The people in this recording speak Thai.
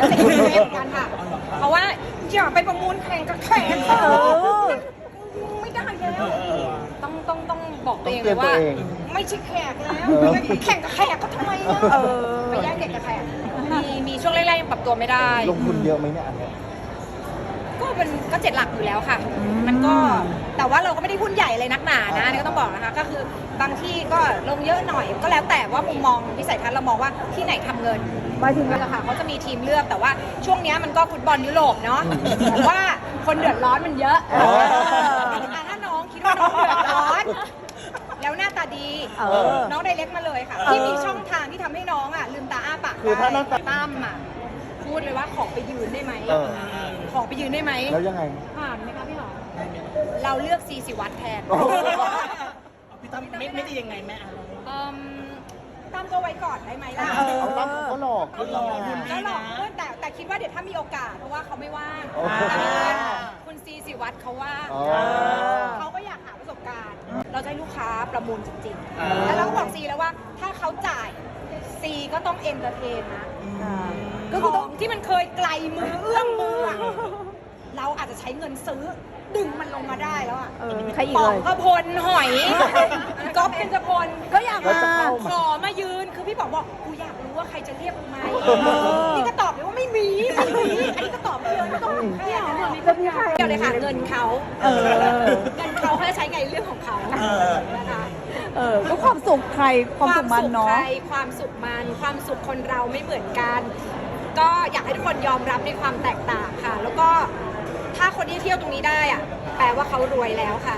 ก็เซ็นเซ็นเหมือนกันค่ะ เพราะว่าอย่าไปประมูลแข่งกับแขกเออไม่ได้แล้ว ต้องต้องต้องบอกตัวเองเลยว่า ไม่ใช่แขกแล้วแข่งกับแขกก็ทำไมนะเออไปแย่งเด็กกับแขกมีมีช่วงแรกๆยังปรับตัวไม่ได้ ลงทุนเยอะไหมเนี่ยอันเนี้ยก็มันก็เจ็ดหลักอยู่แล้วค่ะ มันก็แต่ว่าเราก็ไม่ได้หุ้นใหญ่เลยนักหนานะนี่ก็ต้องบอกนะคะ ก็คือบางที่ก็ลงเยอะหน่อย ก็แล้วแต่ว่ามุมมองวิสัยทัศน์เรามองว่าที่ไหนทำเงิน หมายถึงนั่นแหละค่ะเขาจะมีทีมเลือกแต่ว่าช่วงเนี้ยมันก็ฟุตบอลยุโรปเนาะผมว่าคนเดือดร้อนมันเยอะเอออะถ้าน้องคิดว่าน้องเดือดร้อน แล้วหน้าตาดีเออน้องไดเล็กมาเลยค่ะเออที่มีช่องทางที่ทำให้น้องอะ ลืมตาอ้าปากคือถ้าหน้าตา ตั้มอะพูดเลยว่าขอไปยืนได้ไหมเออ ขอไปยืนได้ไหม แล้วยังไง ผ่านไหมคะพี่หรอเราเลือกซีสิวัตรแทนโอ้โห พี่ตั้มไม่ไม่ได้ยังไงแม่อะ เอิ่ม ตั้มก็ไว้ก่อนได้ไหมล่ะเออ เอาตั้มเขาก็หลอกขึ้นมาแล้วหรอกเพื่อนแต่แต่คิดว่าเดี๋ยวถ้ามีโอกาสเพราะว่าเขาไม่ว่างโอ้แต่คุณซีสิวัตรเขาว่างอ๋อ เขาก็อยากหาประสบการณ์ เราจะให้ลูกค้าประมูลจริงๆแล้วเราก็บอกซีแล้วว่าถ้าเขาจ่ายซีก็ต้องเอนเตอร์เทนนะก็ก็คืคืออต้ต้อองงที่มันเคยไกลมือเอื้อมมืออะเราอาจจะใช้เงินซื้อดึงมันลงมาได้แล้วอะเออใครอีกป๋อเลงย กระพลหอย ก๊อฟเป็นจพลก็อยากก็ กกูอยากรู้ว่าใครจะเรียกกูไหมเออนี่ก็ตอบเลยว่าไม่มีไม่มีอันนี้ก็ตอบไปเลยไม่ต้องแค่นั้นจะมีใครเดียวเลยค่ะเงินเขาเออ เงินเขาเขาจะใช้ไงเรื่องของเขานะคะเออก็ความสุขใครความสุขมันเนาะ ใครความสุขมันความสุขคนเราไม่เหมือนกัน ก็อยากให้ทุกคนยอมรับในความแตกต่างค่ะ แล้วก็ถ้าคนที่เที่ยวตรงนี้ได้อะแปลว่าเขารวยแล้วค่ะ